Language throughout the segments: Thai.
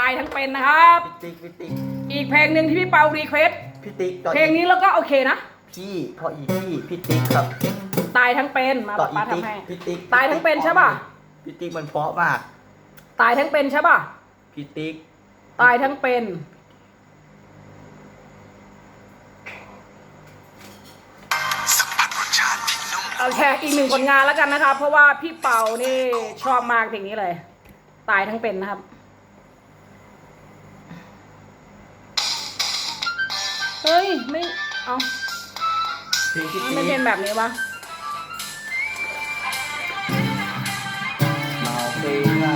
ตายทั้งเป็นนะครับ พี่ติ๊กพี่ติ๊กอีกเพลงหนึ่งที่พี่เปารีเควสพี่ติ๊กต่อเพลงนี้แล้วก็โอเคนะ พี่พออีพี่พี่ติ๊กครับตายทั้งเป็นมาต่อป้าอีทำติ๊กให้ พี่ติ๊กตายทั้งเป็นใช่ป่ะ พี่ติ๊กมันเพราะมากตายทั้งเป็นใช่ป่ะ พี่ติ๊กตายทั้งเป็นโอเคอีกหนึ่งผลงานแล้วกันนะครับ เพราะว่าพี่เปานี่ชอบมากเพลงนี้เลย ตายทั้งเป็นนะครับ เฮ้ย ไม่ เอาเพลงพี่มันติ๊ไม่เป็นกแบบนี้วะเมาเพลงอะ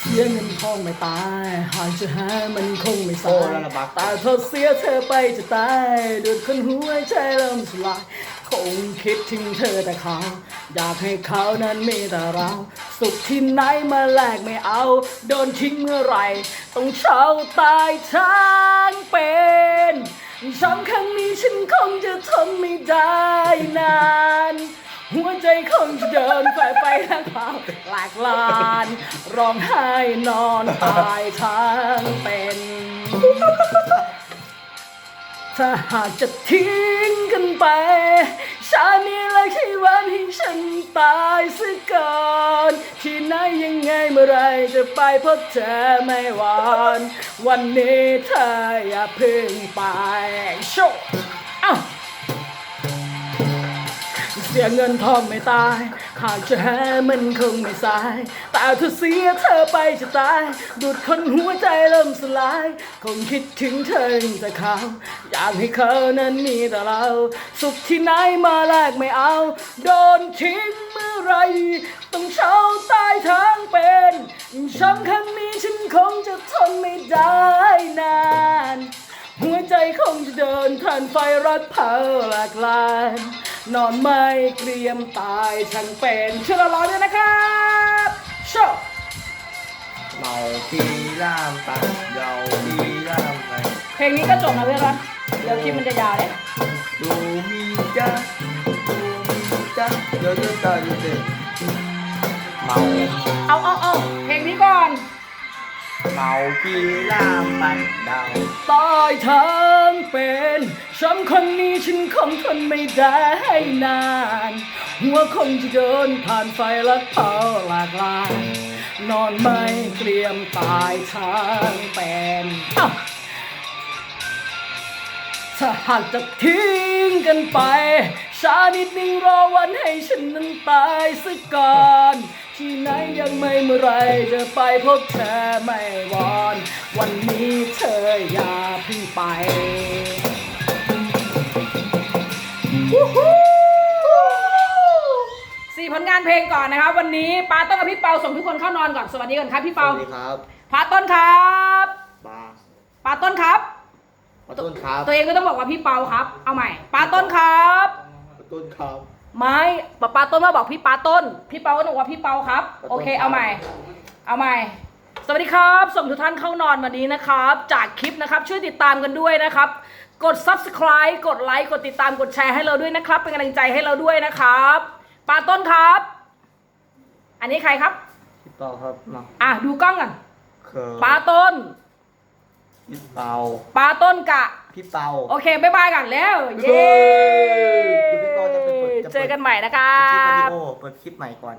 เสียเงินทองไม่ตาย หากจะหามันคงไม่สาโอ้ยแล้วระบักแต่เธอเสียเธอไปจะตายดูดคนหัวใจเริ่มสลาย คงคิดถึงเธอแต่เขาอยากให้เขานั้นมีแต่เรา สุขที่ไหนมาแลกไม่เอา โดนทิ้งเมื่อไหรต้องเช่าตายทั้งเป็นช้ำครั้งนี้ฉันคงจะทนไม่ได้นาน หัวใจคงจะเดินไปไปทางเปล่าหลากลาน ร้องไห้นอนตายทั้งเป็น ถ้าหากจะทิ้งกันไป ชาตินี้เลยใช่วันให้ฉันตายซะก่อนที่ไหนยังไงเมื่อไรจะไปพบเธอไม่หวานวันนี้เธออย่าเพึ่งไปโชว์ สียเงินทองไม่ตายหากจะหามันคงไม่สาย แต่ถ้าเสียเธอไปจะตาย ดูดคนหัวใจเริ่มสลาย คงคิดถึงเธอแต่เขาอยากให้เขานั้นมีแต่เรา สุขที่ไหนมาแลกไม่เอา โดนทิ้งเมื่อไร ต้องเช่าตายทั้งเป็นช้ำครั้งนี้ฉันคงจะทนไม่ได้นานหัวใจคงจะเดินผ่านไฟรัดเผาหลากลาน นอนไม่เกรียมตายทั้งเป็นเชื่อเราด้วยนะครับโชว์เมาพีล่ามไปเยาพีล่ามไปเพลงนี้ก็จบนะเพื่อนนะเดี๋ยวคลิปมันจะยาวเลยดูมีจ้าดูมีจ้าเดี๋ยวจะตายเด็กเมาเอาเอาเอาเพลงนี้ก่อนเมาพีล่ามไปเดาตายทั้งเป็นช้ำคนนี้ ฉันคงทนไม่ได้นาน หัวคงจะเดินผ่านไฟลัดเผาหลากหลายนอนไม่เกรียมตายทั้งเป็นอาวถ้าหากจะทิ้งกันไปชานิดหนึ่งรอวันให้ฉันนั้นตายซะก่อน ที่ไหนยังไม่เมื่อไรจะไปพบเธอไม่วอน วันนี้เธออย่าเพิ่งไปานเพลงก่อนนะครับ วันนี้ปาต้นกับพี่เปาส่งทุกคนเข้านอนก่อนสวัสดีก่อนครับพี่สเปาวัสดีครับปาต้นครับบาปาต้นครับขอต้นครับตัวเองก็ต้องบอกว่าพี่เปาครับ เอาใหม่ปาต้นครับขอต้นครับไม่ปาปาต้นมาบอกพี่ปาต้น พี่เปาก็ต้องบอกว่าพี่เปาครับปาต้นโอเคครับเอาใหม่ เอาใหม่ สวัสดีครับ ส่งทุกท่านเข้านอนวันนี้นะครับ จากคลิปนะครับช่วยติดตามกันด้วยนะครับกด subscribe กดไลค์ กดติดตาม กดแชร์ให้เราด้วยนะครับ เป็นกำลังใจให้เราด้วยนะครับ ปาต้นครับ อันนี้ใครครับพี่เปาครับมาอะดูกล้องกันเขินปาต้นพี่เปาปาต้นกะ พี่เปา โอเคบ๊ายบายกันแล้ว เย้เดี๋ยวพี่ปอจะไปเปิดจะเปิด เจอกันใหม่นะครัคลิปวิดีบ โอเปิดคลิปใหม่ก่อน